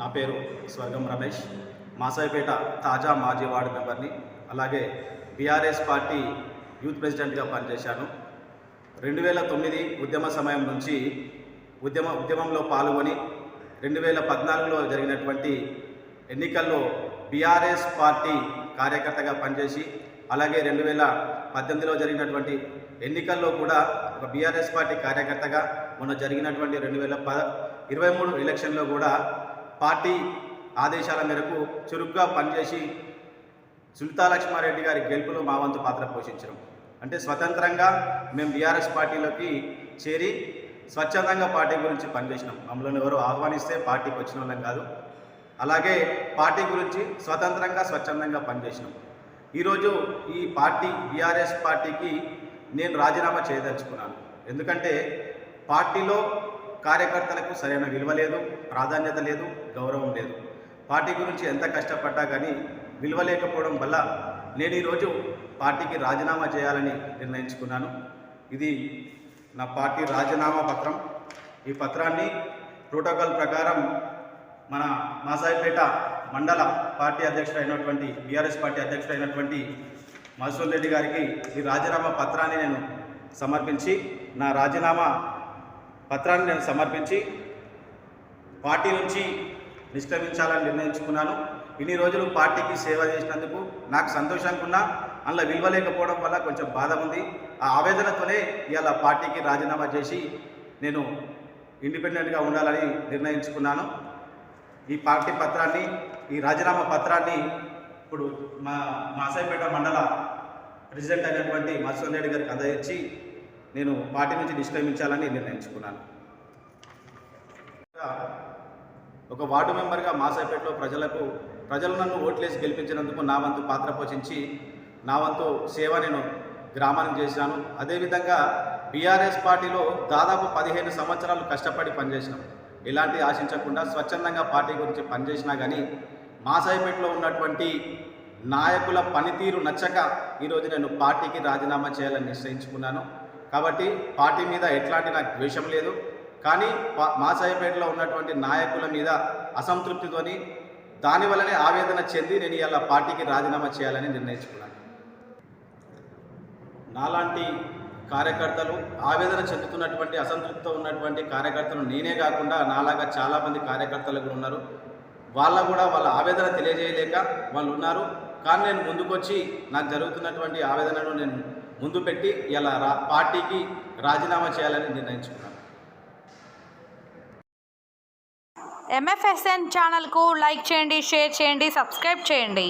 నా పేరు స్వర్గం రమేష్. మాసాయిపేట తాజా మాజీ వార్డు మెంబర్ని అలాగే బీఆర్ఎస్ పార్టీ యూత్ ప్రెసిడెంట్గా పనిచేశాను. రెండు వేల తొమ్మిది ఉద్యమ సమయం నుంచి ఉద్యమ ఉద్యమంలో పాల్గొని రెండు వేల పద్నాలుగులో జరిగినటువంటి ఎన్నికల్లో బీఆర్ఎస్ పార్టీ కార్యకర్తగా పనిచేసి అలాగే రెండు వేల పద్దెనిమిదిలో జరిగినటువంటి ఎన్నికల్లో కూడా ఒక బీఆర్ఎస్ పార్టీ కార్యకర్తగా మొన్న జరిగినటువంటి రెండు వేల ప ఇరవై మూడు ఎలక్షన్లో కూడా పార్టీ ఆదేశాల మేరకు చురుగ్గా పనిచేసి సునీతా లక్ష్మారెడ్డి గారి గెలుపులో మా వంతు పాత్ర పోషించడం. అంటే స్వతంత్రంగా మేము బీఆర్ఎస్ పార్టీలోకి చేరి స్వచ్ఛందంగా పార్టీ గురించి పనిచేసినాం. మమ్మల్ని ఎవరు ఆహ్వానిస్తే పార్టీకి వచ్చిన వాళ్ళం కాదు. అలాగే పార్టీ గురించి స్వతంత్రంగా స్వచ్ఛందంగా పనిచేసినాం. ఈరోజు ఈ పార్టీ బీఆర్ఎస్ పార్టీకి నేను రాజీనామా చేయదలుచుకున్నాను. ఎందుకంటే పార్టీలో కార్యకర్తలకు సరైన విలువ లేదు ప్రాధాన్యత లేదు గౌరవం లేదు. పార్టీ గురించి ఎంత కష్టపడ్డా కానీ విలువ లేకపోవడం వల్ల నేను ఈరోజు పార్టీకి రాజీనామా చేయాలని నిర్ణయించుకున్నాను. ఇది నా పార్టీ రాజీనామా పత్రం. ఈ పత్రాన్ని ప్రోటోకాల్ ప్రకారం మన మాసాయిపేట మండల పార్టీ అధ్యక్షుడు అయినటువంటి బీఆర్ఎస్ పార్టీ అధ్యక్షుడు అయినటువంటి మధుసూన్ రెడ్డి గారికి ఈ రాజీనామా పత్రాన్ని నేను సమర్పించి నా రాజీనామా పత్రాన్ని నేను సమర్పించి పార్టీ నుంచి నిష్క్రమించాలని నిర్ణయించుకున్నాను. ఇన్ని రోజులు పార్టీకి సేవ చేసినందుకు నాకు సంతోషంగా ఉన్నా. అందులో విలువ లేకపోవడం వల్ల కొంచెం బాధ ఉంది. ఆ ఆవేదనతోనే ఇవాళ పార్టీకి రాజీనామా చేసి నేను ఇండిపెండెంట్గా ఉండాలని నిర్ణయించుకున్నాను. ఈ పార్టీ పత్రాన్ని ఈ రాజీనామా పత్రాన్ని ఇప్పుడు మా మాసాయిపేట మండల ప్రెసిడెంట్ అయినటువంటి మత్స్యం రెడ్డి గారికి అందజేసి నేను పార్టీ నుంచి నిష్క్రమించాలని నిర్ణయించుకున్నాను. ఒక వార్డు మెంబర్గా మాసాయిపేటలో ప్రజలకు ప్రజలు నన్ను ఓట్లేసి గెలిపించినందుకు నా వంతు పాత్ర పోషించి నా వంతు సేవ నేను గ్రామానికి చేశాను. అదేవిధంగా బీఆర్ఎస్ పార్టీలో దాదాపు పదిహేను సంవత్సరాలు కష్టపడి పనిచేసినాం. ఎలాంటి ఆశించకుండా స్వచ్ఛందంగా పార్టీ గురించి పనిచేసినా కానీ మాసాయిపేటలో ఉన్నటువంటి నాయకుల పనితీరు నచ్చక ఈరోజు నేను పార్టీకి రాజీనామా చేయాలని నిశ్చయించుకున్నాను. కాబట్టి పార్టీ మీద ఎట్లాంటి నాకు ద్వేషం లేదు. కానీ మా సాయిపేటలో ఉన్నటువంటి నాయకుల మీద అసంతృప్తితోని దానివల్లనే ఆవేదన చెంది నేను ఇలా పార్టీకి రాజీనామా చేయాలని నిర్ణయించుకున్నాను. నాలాంటి కార్యకర్తలు ఆవేదన చెందుతున్నటువంటి అసంతృప్తితో ఉన్నటువంటి కార్యకర్తలు నేనే కాకుండా నాలాగా చాలామంది కార్యకర్తలు కూడా ఉన్నారు. వాళ్ళ కూడా వాళ్ళ ఆవేదన తెలియజేయలేక వాళ్ళు ఉన్నారు. కానీ నేను ముందుకొచ్చి నాకు జరుగుతున్నటువంటి ఆవేదనను నేను ముందు పెట్టి ఇలా రా పార్టీకి రాజీనామా చేయాలని నిర్ణయించుకున్నాను ఎంఎఫ్ఎస్ఎన్ ఛానల్కు లైక్ చేయండి షేర్ చేయండి సబ్స్క్రైబ్ చేయండి.